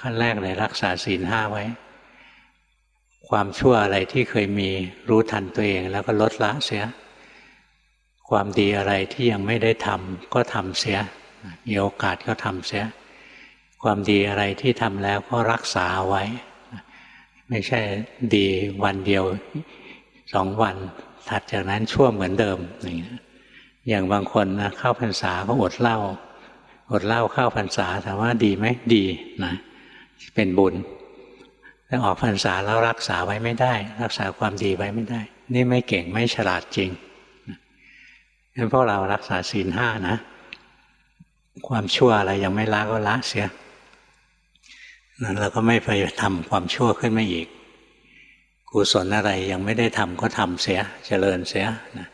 ขั้นแรกเลยรักษาศีลห้าไว้ ความชั่วอะไรที่เคยมีรู้ทันตัวเองแล้วก็ลดละเสีย ความดีอะไรที่ยังไม่ได้ทำก็ทำเสีย มีโอกาสก็ทำเสีย ความดีอะไรที่ทำแล้วก็รักษาไว้ ไม่ใช่ดีวันเดียวสองวันถัดจากนั้นชั่วเหมือนเดิมอย่างนี้อย่างบางคนนะเข้าพรรษาก็อดเหล้าอดเหล้าเข้าพรรษาถามว่าดีไหมดีนะ เป็นบุญแต่ออกพรรษาแล้วรักษาไว้ไม่ได้ รักษาความดีไว้ไม่ได้ นี่ไม่เก่งไม่ฉลาดจริงงั้นพวกเรารักษาศีลห้านะ ความชั่วอะไรยังไม่ละก็ละเสียนั้นเราก็ไม่ไปทำความชั่วขึ้นมาอีกกุศลอะไรยังไม่ได้ทำก็ทำเสียเจริญเสียนะ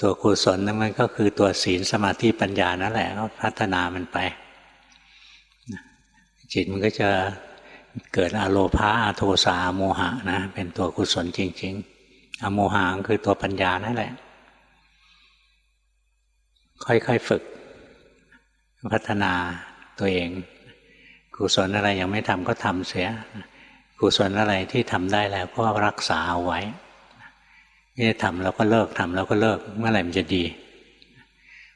ตัวกุศลนั้นมันก็คือตัวศีลสมาธิปัญญานั่นแหละก็พัฒนามันไป จิตมันก็จะเกิดอโลภาอโทสาโมหะนะ เป็นตัวกุศลจริง ๆ อโมหะคือตัวปัญญานั่นแหละ ค่อยๆฝึก พัฒนาตัวเอง กุศลอะไรยังไม่ทำก็ทำเสีย กุศลอะไรที่ทำได้แล้วก็รักษาเอาไว้ไม่ได้ทำแล้วก็เลิกทำแล้วก็เลิก เมื่อไหร่มันจะดี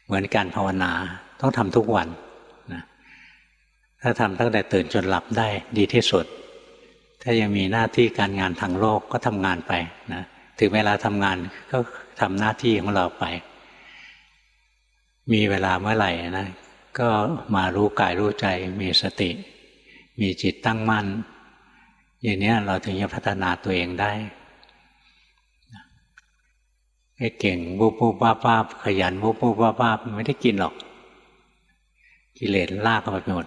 เหมือนการภาวนาต้องทำทุกวัน ถ้าทำตั้งแต่ตื่นจนหลับได้ดีที่สุด ถ้ายังมีหน้าที่การงานทางโลกก็ทำงานไปนะถึงเวลาทำงานก็ทำหน้าที่ของเราไป มีเวลาเมื่อไหร่นะก็มารู้กายรู้ใจมีสติ มีจิตตั้งมั่น อย่างนี้เราถึงจะพัฒนาตัวเองได้ให้เก่งบูบบูบบ้าบ้าขยันบูบบูบบ้าบ้าไม่ได้กินหรอก กิเลสลากเข้าไปหมด